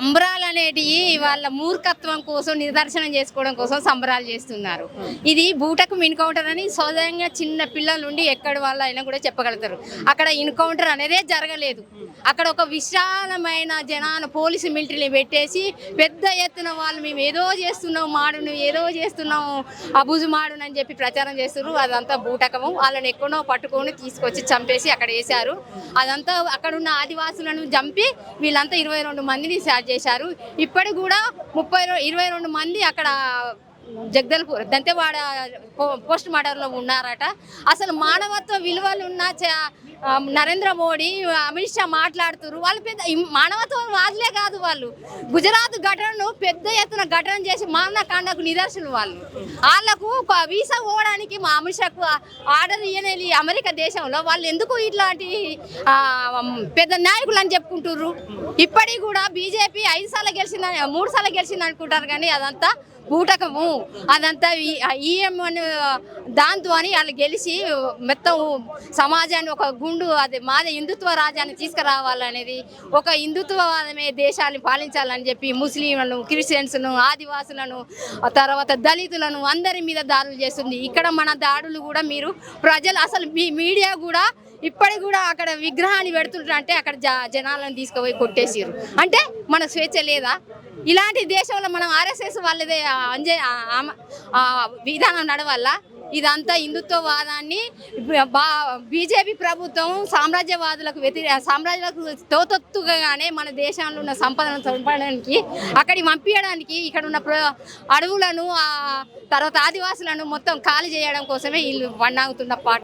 సంబరాలు అనేటివి వాళ్ళ మూర్ఖత్వం కోసం నిదర్శనం చేసుకోవడం కోసం సంబరాలు చేస్తున్నారు. ఇది బూటకు ఇన్కౌంటర్ అని సోదరంగా చిన్న పిల్లల నుండి ఎక్కడ వాళ్ళ అయినా కూడా చెప్పగలుగుతారు. అక్కడ ఇన్కౌంటర్ అనేదే జరగలేదు. అక్కడ ఒక విశాలమైన జనాన పోలీసు మిలిటరీని పెట్టేసి పెద్ద ఎత్తున వాళ్ళు మేము ఏదో చేస్తున్నాం మాడును ఏదో చేస్తున్నాం అబుజు మాడును అని చెప్పి ప్రచారం చేస్తున్నారు. అదంతా బూటకము. వాళ్ళని ఎక్కడో పట్టుకొని తీసుకొచ్చి చంపేసి అక్కడ వేశారు. అదంతా అక్కడ ఉన్న ఆదివాసులను చంపి వీళ్ళంతా ఇరవై రెండు మందిని స్టార్ట్ చేశారు. ఇప్పటికి కూడా ముప్పై ఇరవై రెండు మంది అక్కడ జగదల్పూర్ దంతెవాడ పో- పోస్ట్ మార్టంలో ఉన్నారట. అసలు మానవత్వ విలువలు ఉన్న చ- నరేంద్ర మోడీ అమిత్ షా మాట్లాడుతున్నారు వాళ్ళు పెద్ద మానవత్వం వాదులే కాదు వాళ్ళు. గుజరాత్ ఘటనను పెద్ద ఎత్తున ఘటన చేసి మానకాండకు నిదర్శనం వాళ్ళు. వాళ్ళకు వీసా పోవడానికి మా అమిత్ షాకు ఆర్డర్ ఇయ్యనేది అమెరికా దేశంలో వాళ్ళు ఎందుకు ఇట్లాంటి పెద్ద నాయకులు అని చెప్పుకుంటున్నారు ఇప్పటికి కూడా బీజేపీ ఐదు సార్లు గెలిచిందని మూడు సార్లు గెలిచింది అనుకుంటారు కానీ అదంతా ఊటకము. అదంతా ఈఎం అని దాంతో అని వాళ్ళు గెలిచి మొత్తం సమాజాన్ని ఒక గుండు అది మాదే హిందుత్వ రాజ్యాన్ని తీసుకురావాలనేది ఒక హిందుత్వవాదమే దేశాన్ని పాలించాలని చెప్పి ముస్లింలను క్రిస్టియన్స్ను ఆదివాసులను తర్వాత దళితులను అందరి మీద దాడులు చేస్తుంది. ఇక్కడ మన దాడులు కూడా మీరు ప్రజలు అసలు మీ మీడియా కూడా ఇప్పటికి కూడా అక్కడ విగ్రహాన్ని పెడుతుంటారు అంటే అక్కడ జ- జనాలను తీసుకుపోయి కొట్టేసారు అంటే మన స్వేచ్ఛ లేదా? ఇలాంటి దేశంలో మనం ఆర్ఎస్ఎస్ వాళ్ళదే అంజే విధానం నడవల్ల ఇదంతా హిందుత్వవాదాన్ని బా బీజేపీ ప్రభుత్వం సామ్రాజ్యవాదులకు వ్యతిరే సామ్రాజ్యాలకు తోతత్తుగానే మన దేశంలో ఉన్న సంపదను చంపడానికి అక్కడికి పంపించడానికి ఇక్కడ ఉన్న ప్ర- అడవులను తర్వాత ఆదివాసులను మొత్తం ఖాళీ చేయడం కోసమే వీళ్ళు వన్నాగుతున్న పాట.